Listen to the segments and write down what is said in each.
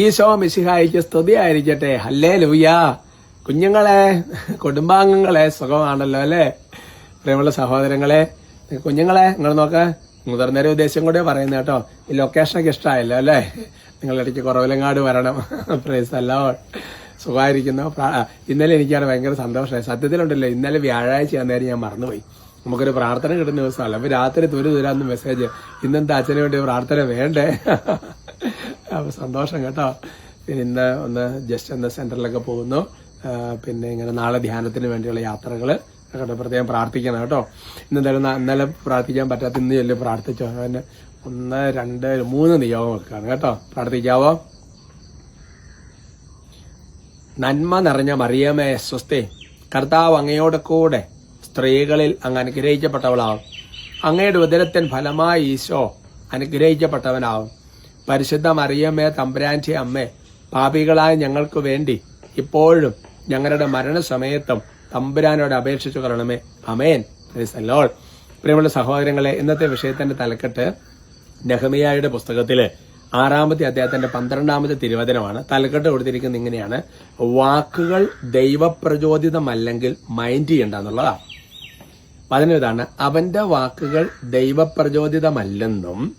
ഈശോ മിശിഹായിക്ക് സ്തുതി ആയിരിക്കട്ടെ ഹല്ലേ ലൂയ കുഞ്ഞുങ്ങളെ കുടുംബാംഗങ്ങളെ സുഖമാണല്ലോ അല്ലേ? പ്രിയമുള്ള സഹോദരങ്ങളെ കുഞ്ഞുങ്ങളെ നിങ്ങൾ നോക്ക മുതിർന്നൊരു ഉദ്ദേശം കൂടെ പറയുന്നത് കേട്ടോ. ഈ ലൊക്കേഷനൊക്കെ ഇഷ്ടമായല്ലോ അല്ലേ? നിങ്ങളിടയ്ക്ക് കുറവിലങ്ങാട് വരണം. പ്രൈസ് അല്ലോ സുഖമായിരിക്കുന്നു. ഇന്നലെ എനിക്കാണ് ഭയങ്കര സന്തോഷമായി. സത്യത്തിലുണ്ടല്ലോ ഇന്നലെ വ്യാഴാഴ്ച അന്നേരം ഞാൻ മറന്നുപോയി. നമുക്കൊരു പ്രാർത്ഥന കിട്ടുന്ന ദിവസമല്ല? അപ്പൊ രാത്രി തുരു തുരാന്ന് മെസ്സേജ് ഇന്നെന്താ അച്ഛന് വേണ്ടി പ്രാർത്ഥന വേണ്ടേ? അപ്പൊ സന്തോഷം കേട്ടോ. പിന്നെ ഇന്ന് ഒന്ന് ജസ്റ്റ് ഒന്ന് സെന്ററിലൊക്കെ പോകുന്നു. പിന്നെ ഇങ്ങനെ നാളെ ധ്യാനത്തിന് വേണ്ടിയുള്ള യാത്രകൾ കേട്ടോ പ്രത്യേകം പ്രാർത്ഥിക്കണം കേട്ടോ. ഇന്ന് എന്തായാലും ന- ഇന്നലെ പ്രാർത്ഥിക്കാൻ പറ്റാത്ത ഇന്ന് ചൊല്ലി പ്രാർത്ഥിച്ചോ? അതിന് ഒന്ന് രണ്ട് മൂന്ന് നിയോഗം വെക്കാണ് കേട്ടോ. പ്രാർത്ഥിക്കാവോ? നന്മ നിറഞ്ഞ മറിയമേ സ്വസ്തി. കർത്താവ് അങ്ങയോടെ കൂടെ സ്ത്രീകളിൽ അങ്ങ് അനുഗ്രഹിക്കപ്പെട്ടവളാവും. അങ്ങയുടെ ഉദരത്തിൻ ഫലമായി ഈശോ അനുഗ്രഹിക്കപ്പെട്ടവനാവും. പരിശുദ്ധ മറിയമ്മേ തമ്പുരാന്റെ അമ്മേ പാപികളായ ഞങ്ങൾക്ക് വേണ്ടി ഇപ്പോഴും ഞങ്ങളുടെ മരണസമയത്തും തമ്പുരാനോട് അപേക്ഷിച്ചു കൊള്ളണമേ. അമേൻ ലോൾ പ്രിയമുള്ള സഹോദരങ്ങളെ ഇന്നത്തെ വിഷയത്തിന്റെ തലക്കെട്ട് നെഹമിയായുടെ പുസ്തകത്തിൽ ആറാമത്തെ അദ്ദേഹത്തിന്റെ പന്ത്രണ്ടാമത്തെ തിരുവചനമാണ്. തലക്കെട്ട് കൊടുത്തിരിക്കുന്നത് ഇങ്ങനെയാണ്. വാക്കുകൾ ദൈവപ്രചോദിതമല്ലെങ്കിൽ മൈൻഡ് ചെയ്യണ്ട എന്നുള്ളതാണ് പതിനൊന്ന് ഇതാണ് അവന്റെ വാക്കുകൾ ദൈവപ്രചോദിതമല്ലെന്നും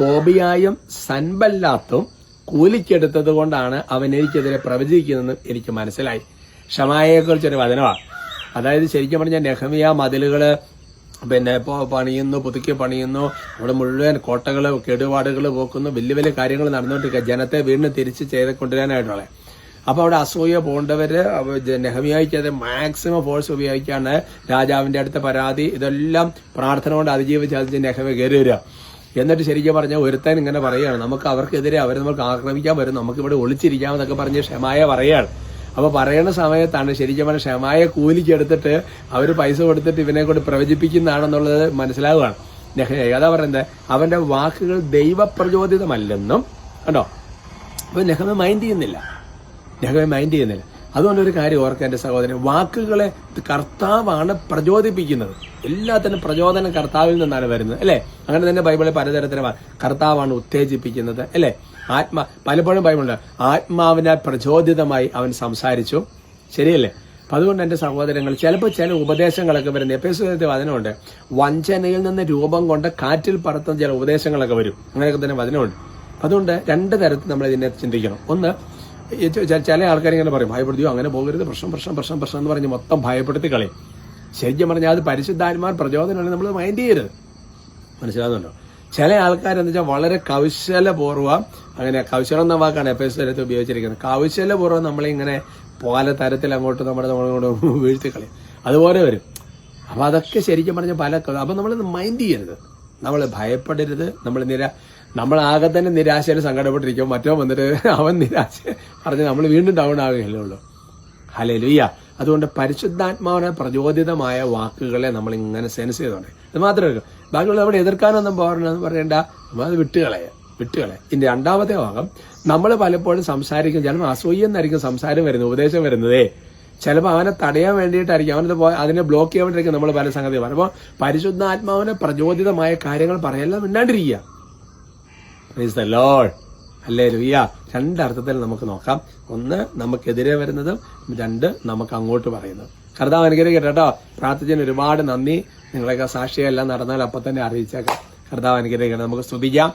തോബിയായും സൻബല്ലാത്തും കൂലിക്കെടുത്തത് കൊണ്ടാണ് അവൻ എനിക്കെതിരെ പ്രവചിക്കുന്നതെന്ന് എനിക്ക് മനസ്സിലായി. ഷമായെക്കുറിച്ചൊരു വചനമാണ് അതായത് ശരിക്കും പറഞ്ഞാൽ നെഹമിയ മതിലുകൾ പിന്നെ ഇപ്പോൾ പണിയുന്നു പുതുക്കി പണിയുന്നു അവിടെ മുഴുവൻ കോട്ടകൾ കേടുപാടുകൾ പോക്കുന്നു വലിയ വലിയ കാര്യങ്ങൾ നടന്നുകൊണ്ടിരിക്കുക ജനത്തെ വീണ്ടും തിരിച്ച് ചെയ്ത് കൊണ്ടുവരാനായിട്ടുള്ള അപ്പൊ അവിടെ അസൂയ ജ- നെഹമിയായിക്കത് മാക്സിമം ഫോഴ്സ് ഉപയോഗിക്കാണ്. രാജാവിന്റെ അടുത്ത പരാതി ഇതെല്ലാം പ്രാർത്ഥന കൊണ്ട് അതിജീവിച്ച് അതിജ് നെഹമി കയറി വരിക. എന്നിട്ട് ശരിക്കും പറഞ്ഞാൽ ഒരുത്തൻ ഇങ്ങനെ പറയുകയാണ്. നമുക്ക് അവർക്കെതിരെ അവർ നമുക്ക് ആക്രമിക്കാൻ വരും. നമുക്ക് ഇവിടെ ഒളിച്ചിരിക്കാമെന്നൊക്കെ പറഞ്ഞ് ക്ഷമായ പറയുകയാണ്. അപ്പൊ പറയുന്ന സമയത്താണ് ശരിക്കും പറഞ്ഞാൽ ക്ഷമായ കൂലിക്ക് എടുത്തിട്ട് അവർ പൈസ കൊടുത്തിട്ട് ഇവനെ കൊണ്ട് പ്രവചിപ്പിക്കുന്നതാണെന്നുള്ളത് മനസ്സിലാവുകയാണ്. അതാ പറയുന്നത് അവന്റെ വാക്കുകൾ ദൈവപ്രചോദിതമല്ലെന്നും കണ്ടോ? അപ്പൊ നെഹമ മൈൻഡ് ചെയ്യുന്നില്ല. നെഹമ മൈൻഡ് ചെയ്യുന്നില്ല. അതുകൊണ്ട് ഒരു കാര്യം ഓർക്കാൻ എന്റെ സഹോദരൻ. വാക്കുകളെ കർത്താവാണ് പ്രചോദിപ്പിക്കുന്നത്. എല്ലാത്തിനും പ്രചോദനം കർത്താവിൽ നിന്നാണ് വരുന്നത് അല്ലേ? അങ്ങനെ തന്നെ ബൈബിളിൽ പലതരത്തിലും കർത്താവാണ് ഉത്തേജിപ്പിക്കുന്നത് അല്ലേ? ആത്മ പലപ്പോഴും ബൈബിളുണ്ട് ആത്മാവിനാൽ പ്രചോദിതമായി അവൻ സംസാരിച്ചു. ശരിയല്ലേ? അപ്പൊ അതുകൊണ്ട് എന്റെ സഹോദരങ്ങൾ ചിലപ്പോൾ ചില ഉപദേശങ്ങളൊക്കെ വരുന്നത് എപ്പിസോഡത്തെ വചനമുണ്ട്. വഞ്ചനയിൽ നിന്ന് രൂപം കൊണ്ട് കാറ്റിൽ പറത്തുന്ന ചില ഉപദേശങ്ങളൊക്കെ വരും. അങ്ങനെയൊക്കെ തന്നെ വചനമുണ്ട്. അതുകൊണ്ട് രണ്ട് തരത്തിൽ നമ്മൾ ഇതിനെ ചിന്തിക്കണം. ഒന്ന് ചില ആൾക്കാർ ഇങ്ങനെ പറയും ഭയപ്പെടുത്തിയോ? അങ്ങനെ പോകരുത്. പ്രശ്നം പ്രശ്നം പ്രശ്നം പ്രശ്നം എന്ന് പറഞ്ഞ് മൊത്തം ഭയപ്പെടുത്തി കളി ശരിക്കും പറഞ്ഞാൽ അത് പരിശുദ്ധാന്മാർ പ്രചോദനമാണ് നമ്മൾ മൈൻഡ് ചെയ്യരുത്. മനസ്സിലാകുന്നുണ്ടോ ചില ആൾക്കാർ എന്താ വെച്ചാൽ വളരെ കൗശലപൂർവം അങ്ങനെ കൗശലം എന്ന വാക്കാണ് എഫ് എസ് തരത്തിൽ ഉപയോഗിച്ചിരിക്കുന്നത്. കൗശലപൂർവം നമ്മളിങ്ങനെ പല തരത്തിൽ അങ്ങോട്ട് നമ്മുടെ നമ്മളോട് വീഴ്ത്തി കളയും. അതുപോലെ വരും. അപ്പോൾ അതൊക്കെ ശരിക്കും പറഞ്ഞാൽ പല അപ്പൊ നമ്മൾ മൈൻഡ് ചെയ്യരുത്. നമ്മൾ ഭയപ്പെടരുത്. നമ്മൾ നിര നമ്മൾ ആകെ തന്നെ നിരാശയിൽ സങ്കടപ്പെട്ടിരിക്കും. മറ്റോ വന്നിട്ട് അവൻ നിരാശ പറഞ്ഞ് നമ്മൾ വീണ്ടും ഡൗൺ ആവുകയല്ലേ ഉള്ളൂ. ഹലലുയ്യ അതുകൊണ്ട് പരിശുദ്ധാത്മാവിനെ പ്രചോദിതമായ വാക്കുകളെ നമ്മൾ ഇങ്ങനെ സെൻസ് ചെയ്തോണ്ട് അത് മാത്രമല്ല ബാക്കിയുള്ള നമ്മൾ എതിർക്കാനൊന്നും പോകണമെന്ന് പറയണ്ട. നമ്മൾ അത് വിട്ടുകളയ. വിട്ടുകളെ ഇതിന്റെ രണ്ടാമത്തെ ഭാഗം. നമ്മൾ പലപ്പോഴും സംസാരിക്കും. ചിലപ്പോൾ അസൂയെന്നായിരിക്കും സംസാരം വരുന്നത് ഉപദേശം വരുന്നതേ. ചിലപ്പോൾ അവനെ തടയാൻ വേണ്ടിയിട്ടായിരിക്കും. അവനത് അതിനെ ബ്ലോക്ക് ചെയ്യാൻ വേണ്ടിയിരിക്കും നമ്മൾ പല സംഗതി പറയുമ്പോൾ പരിശുദ്ധാത്മാവിനെ പ്രചോദിതമായ കാര്യങ്ങൾ പറയാനെല്ലാം മിണ്ടാണ്ടിരിക്കുക. Praise ദ ലോൾ അല്ലേ ലുയ്യ രണ്ടർത്ഥത്തിൽ നമുക്ക് നോക്കാം. ഒന്ന് നമുക്കെതിരെ വരുന്നതും രണ്ട് നമുക്ക് അങ്ങോട്ട് പറയുന്നതും. കർത്താവ് അനുഗ്രഹിക്കട്ടെ കേട്ടോ. പ്രാർത്ഥിച്ചതിന് ഒരുപാട് നന്ദി. നിങ്ങളൊക്കെ സാക്ഷിയെല്ലാം നടന്നാൽ അപ്പം തന്നെ അറിയിച്ചേക്കാം. കർത്താവ് അനുഗ്രഹിക്കട്ടെ. നമുക്ക് സ്തുതിക്കാം.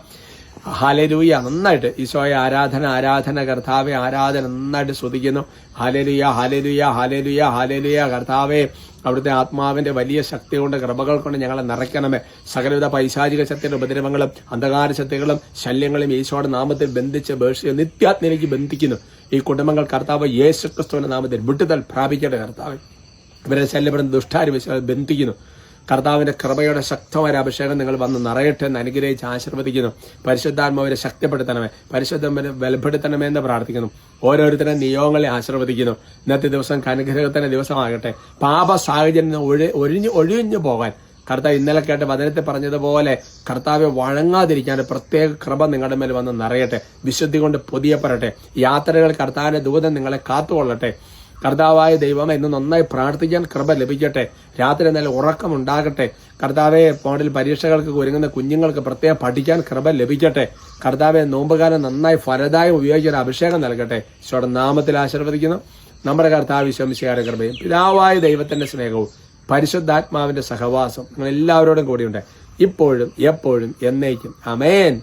ഹാലലൂയ നന്നായിട്ട്. ഈശോയെ ആരാധന ആരാധന കർത്താവെ ആരാധന നന്നായിട്ട് ശ്രദ്ധിക്കുന്നു ഹാലലുയ ഹാലലുയ ഹാലലുയ ഹാലലുയ കർത്താവെ അവിടുത്തെ ആത്മാവിന്റെ വലിയ ശക്തി കൊണ്ട് കൃപകൾ കൊണ്ട് ഞങ്ങളെ നിറയ്ക്കണമേ. സകലവിധ പൈശാചിക ശക്തിയുടെ ഉപദ്രവങ്ങളും അന്ധകാര ശക്തികളും ശല്യങ്ങളും ഈശോയുടെ നാമത്തിൽ ബന്ധിച്ച് ബേഷിയെ നിത്യാത്മയിലേക്ക് ബന്ധിക്കുന്നു. ഈ കുടുംബങ്ങൾ കർത്താവ് യേശുക്രിസ്തുവിന്റെ നാമത്തിൽ വിട്ടുതൽ പ്രാപിക്കേണ്ട കർത്താവ്. ഇവരെ ശല്യപ്പെടുന്ന ദുഷ്ടാരി ബന്ധിക്കുന്നു. കർത്താവിന്റെ കൃപയുടെ ശക്തമായ അഭിഷേകം നിങ്ങൾ വന്ന് നിറയട്ടെ എന്ന് അനുഗ്രഹിച്ച് ആശീർവദിക്കുന്നു. പരിശുദ്ധാത്മാവിനെ ശക്തിപ്പെടുത്തണമേ. പരിശുദ്ധമനെ ബലപ്പെടുത്തണമേ എന്ന് പ്രാർത്ഥിക്കുന്നു. ഓരോരുത്തരും നിയോഗങ്ങളെ ആശീർവദിക്കുന്നു. ഇന്നത്തെ ദിവസം അനുഗ്രഹത്തിന്റെ ദിവസമാകട്ടെ. പാപ സാഹചര്യം ഒഴി ഒഴിഞ്ഞു ഒഴിഞ്ഞു പോകാൻ. കർത്താവ് ഇന്നലെ കേട്ട വചനത്തെ പറഞ്ഞതുപോലെ കർത്താവെ വഴങ്ങാതിരിക്കാൻ പ്രത്യേക കൃപ നിങ്ങളുടെ മേൽ വന്ന് നിറയട്ടെ. വിശുദ്ധി കൊണ്ട് പൊതിയപ്പെടട്ടെ. യാത്രകൾ കർത്താവിന്റെ ദൂതം നിങ്ങളെ കാത്തുകൊള്ളട്ടെ. കർത്താവായ ദൈവം എന്ന് നന്നായി പ്രാർത്ഥിക്കാൻ കൃപ ലഭിക്കട്ടെ. രാത്രി നല്ല ഉറക്കമുണ്ടാകട്ടെ. കർത്താവെ ഫോണിൽ പരീക്ഷകൾക്ക് ഒരുങ്ങുന്ന കുഞ്ഞുങ്ങൾക്ക് പ്രത്യേകം പഠിക്കാൻ കൃപ ലഭിക്കട്ടെ. കർത്താവെ നോമ്പുകാലം നന്നായി ഫലദായം ഉപയോഗിച്ച ഒരു അഭിഷേകം നൽകട്ടെ. ഈശോയുടെ നാമത്തിൽ ആശീർവദിക്കുന്നു. നമ്മുടെ കർത്താവ് വിശ്വമിശയുടെ കൃപയും പിതാവായ ദൈവത്തിന്റെ സ്നേഹവും പരിശുദ്ധാത്മാവിന്റെ സഹവാസം നിങ്ങൾ എല്ലാവരോടും കൂടിയുണ്ട്. ഇപ്പോഴും എപ്പോഴും എന്നേക്കും. അമേൻ